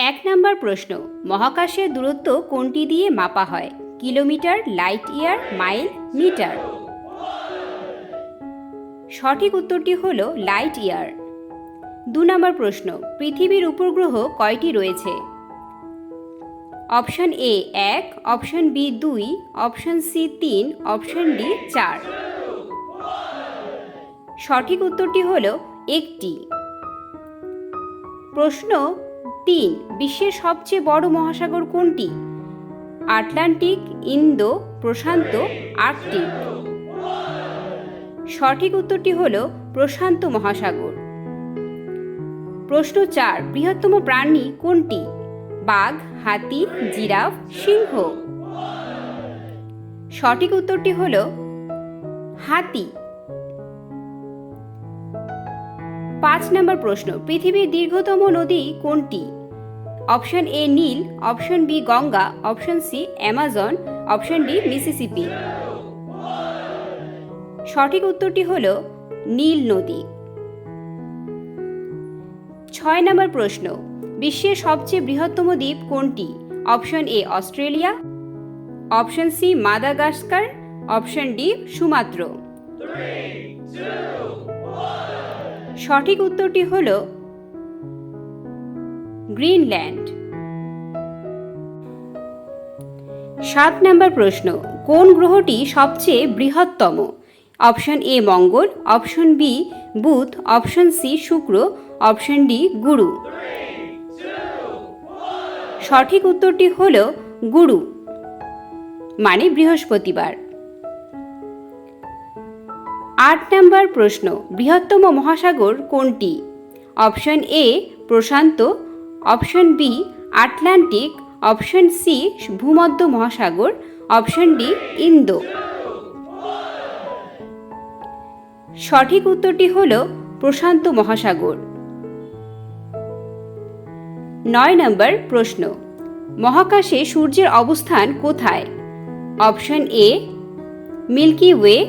এক নম্বর প্রশ্ন মহাকাশের দূরত্ব কোনটি দিয়ে মাপা হয়? Kilometre, light year, mile, metre? সঠিক উত্তরটি হল লাইট ইয়ার। দু নম্বর প্রশ্ন, পৃথিবীর উপগ্রহ কয়টি রয়েছে? অপশন এ এক, অপশন বি দুই, অপশন সি তিন, অপশন ডি চার। সঠিক উত্তরটি হল একটি। প্রশ্ন তিন বিশ্বের সবচেয়ে বড় মহাসাগর কোনটি? আটলান্টিক, ইন্দো, প্রশান্ত, আর্কটিক। সঠিক উত্তরটি হল প্রশান্ত মহাসাগর। প্রশ্ন চার, বৃহত্তম প্রাণী কোনটি? বাঘ, হাতি, জিরাফ, সিংহ। সঠিক উত্তরটি হল হাতি। পাঁচ নম্বর প্রশ্ন, পৃথিবীর দীর্ঘতম নদী কোনটি? Option A Neil, option B Ganga, option C Amazon, option D Mississippi. সঠিক উত্তরটি হল নীল নদী। ছয় নম্বর প্রশ্ন, বিশ্বের সবচেয়ে বৃহত্তম দ্বীপ কোনটি? Option A Australia, option C Madagascar, option D Sumatra. সঠিক উত্তরটি হল গ্রিনল্যান্ড। সাত নম্বর প্রশ্ন, কোন গ্রহটি সবচেয়ে বৃহত্তম? Option A Mangal, option B বুধ, অপশন সি শুক্র, অপশন ডি গুরু। সঠিক উত্তরটি হল গুরু মানে বৃহস্পতিবার। আট নম্বর প্রশ্ন, বৃহত্তম মহাসাগর কোনটি? Option A Prashanta option B, Atlantic. Option C, ভূমধ্য মহাসাগর। অপশন ডি, ইন্দো। সঠিক উত্তরটি হল প্রশান্ত মহাসাগর। নয় নম্বর প্রশ্ন, মহাকাশে সূর্যের অবস্থান কোথায়? Option A, Milky Way.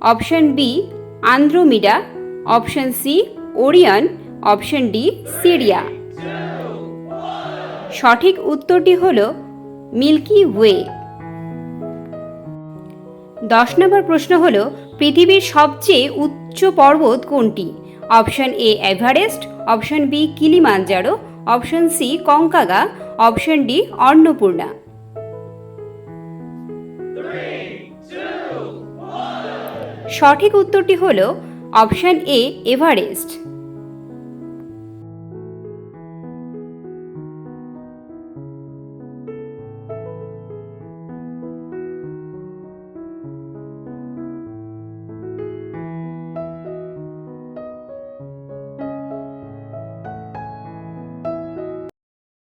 Option B, Andromeda. Option C, Orion. Option D, Syria. সঠিক উত্তরটি হল মিল্কি ওয়ে। দশ নম্বর প্রশ্ন হল, পৃথিবীর সবচেয়ে উচ্চ পর্বত কোনটি? Option A, Everest, option B, Kilimanjaro, option C, কঙ্কাগা, option D, Annapurna. সঠিক উত্তরটি হল অপশন এ, এভারেস্ট।